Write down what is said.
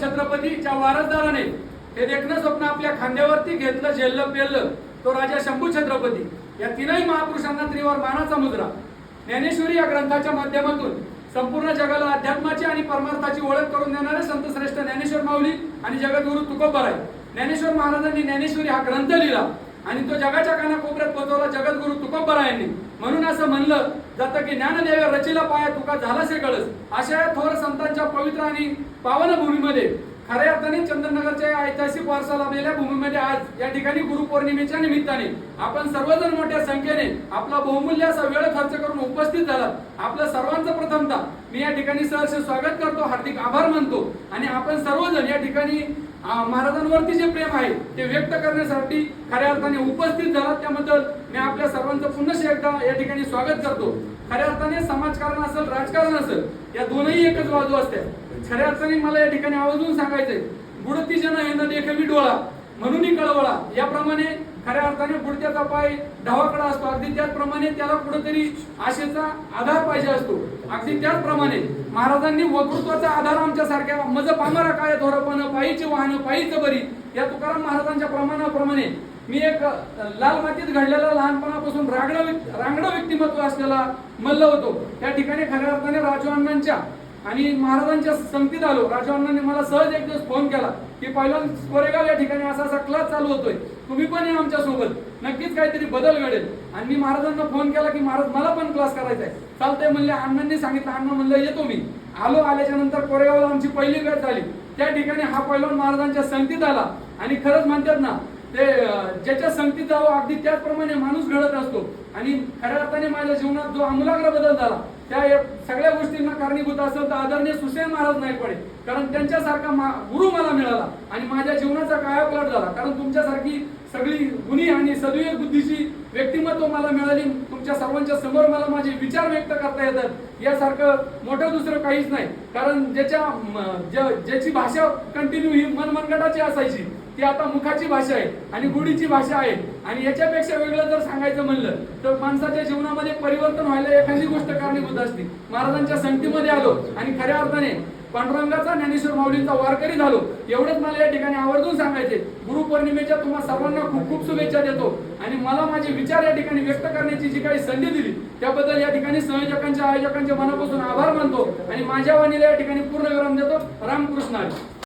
छत्रपतीच्या वारसदाराने हे देखणं स्वप्न आपल्या खांद्यावरती घेतलं झेललं पेललं. तो राजा शंभू छत्रपती. या तीनही महापुरुषांना त्रिवार मानाचा मुद्रा ज्ञानेश्वरी या ग्रंथाच्या माध्यमातून संपूर्ण जगाला अध्यात्माची आणि परमार्थाची ओळख करून देणारे संत श्रेष्ठ ज्ञानेश्वर माऊली आणि जगद्गुरु आहे ज्ञानेश्वर महाराजांनी ज्ञानेश्वरी हा ग्रंथ लिहिला. आणि तो जगाच्या कानाकोपऱ्यात पोहोचवला जगद्गुरु तुकोबरायांनी. म्हणून असं म्हणलं जातं की ज्ञानदेव रचिला पाया तुका झालासे कळस. अशा या थोर संतांच्या पवित्र आणि पावन भूमीमध्ये खऱ्या अर्थाने चंद्रनगरच्या या ऐतिहासिक वारसा लाभलेल्या भूमीमध्ये आज या ठिकाणी गुरुपौर्णिमेच्या निमित्ताने आपण सर्वजण मोठ्या संख्येने आपला बहुमूल्य असा वेळ खर्च करून उपस्थित झालात आपलं सर्वांचं प्रथमता मी या ठिकाणी सहर्ष स्वागत करतो हार्दिक आभार मानतो. आणि आपण सर्वजण या ठिकाणी महाराजांवरती जे प्रेम आहे ते व्यक्त करण्यासाठी खऱ्या अर्थाने उपस्थित झालात. त्याबद्दल मी आपल्या सर्वांचं पुन्हा एकदा या ठिकाणी स्वागत करतो. खऱ्या अर्थाने समाजकारण असेल राजकारण असेल या दोनही एकच बाजू असते खऱ्या अर्थाने मला या ठिकाणी आवर्जून सांगायचंय बुडती जन हे न देखवी डोळा. म्हणूनही कळवळा. याप्रमाणे खऱ्या अर्थाने पुढच्याचा पाय ढवाकडा असतो. अगदी त्याचप्रमाणे त्याला कुठेतरी आशेचा आधार पाहिजे असतो. अगदी त्याचप्रमाणे महाराजांनी वकृत्वाचा आधार आमच्या सारख्या मज पामरा काय थोरपण पायीचे वाहन पायीच बरी या तुकाराम महाराजांच्या प्रमाणाप्रमाणे मी एक लाल मातीत घडलेला लहानपणापासून रांगडं रांगडं व्यक्तिमत्व असलेला मल्ल होतो. त्या ठिकाणी खऱ्या अर्थाने राजू अण्णांच्या आणि महाराजांच्या संगतीत आलो. राजू अण्णांनी मला सहज एक दिवस फोन केला की पहिला कोरेगाव या ठिकाणी असा असा क्लास चालू होतोय. तुम्ही पण या आमच्यासोबत. नक्कीच काहीतरी बदल घडेल. आणि मी महाराजांना फोन केला की महाराज मला पण क्लास करायचा आहे. चालतंय म्हणले अण्णांनी सांगितलं. अण्णा म्हणलं येतो मी. आलो आल्याच्यानंतर कोरेगावला आमची पहिली भेट झाली. त्या ठिकाणी हा पैलवान महाराजांच्या संगतीत आला. आणि खरंच म्हणतात ना ते ज्याच्या संगतीत जावं हो, अगदी त्याचप्रमाणे माणूस घडत असतो. आणि खऱ्या अर्थाने माझ्या जीवनात जो आमूलाग्र बदल झाला त्या सगळ्या गोष्टींना कारणीभूत असेल तर आदरणीय सुसेन महाराज नाही पडे. कारण त्यांच्यासारखा मा- गुरु मला मिळाला आणि माझ्या जीवनाचा कायापलट झाला. कारण तुमच्यासारखी सगळी गुणी आणि सदुय बुद्धीची व्यक्तिमत्व मला मिळाली. तुमच्या सर्वांच्या समोर मला माझे विचार व्यक्त करता येतात. यासारखं मोठं दुसरं काहीच नाही. कारण ज्याच्या ज्या- ज्याची भाषा कंटिन्यू ही मनमनगटाची असायची. ती आता मुखाची भाषा आहे आणि गुढीची भाषा आहे. आणि याच्यापेक्षा वेगळं जर सांगायचं म्हणलं तर माणसाच्या जीवनामध्ये परिवर्तन व्हायला एखादी गोष्ट कारणीभूत असते. महाराजांच्या संगतीमध्ये आलो आणि खऱ्या अर्थाने पांडुरंगाचा ज्ञानेश्वर माऊलींचा वारकरी झालो. एवढंच मला या ठिकाणी आवर्जून सांगायचे. गुरुपौर्णिमेच्या तुम्हा सर्वांना खूप खूप शुभेच्छा देतो. आणि मला माझे विचार या ठिकाणी व्यक्त करण्याची जी काही संधी दिली त्याबद्दल या ठिकाणी संयोजकांच्या आयोजकांच्या मनापासून आभार मानतो. आणि माझ्या वाणीला या ठिकाणी पूर्ण विराम देतो. रामकृष्ण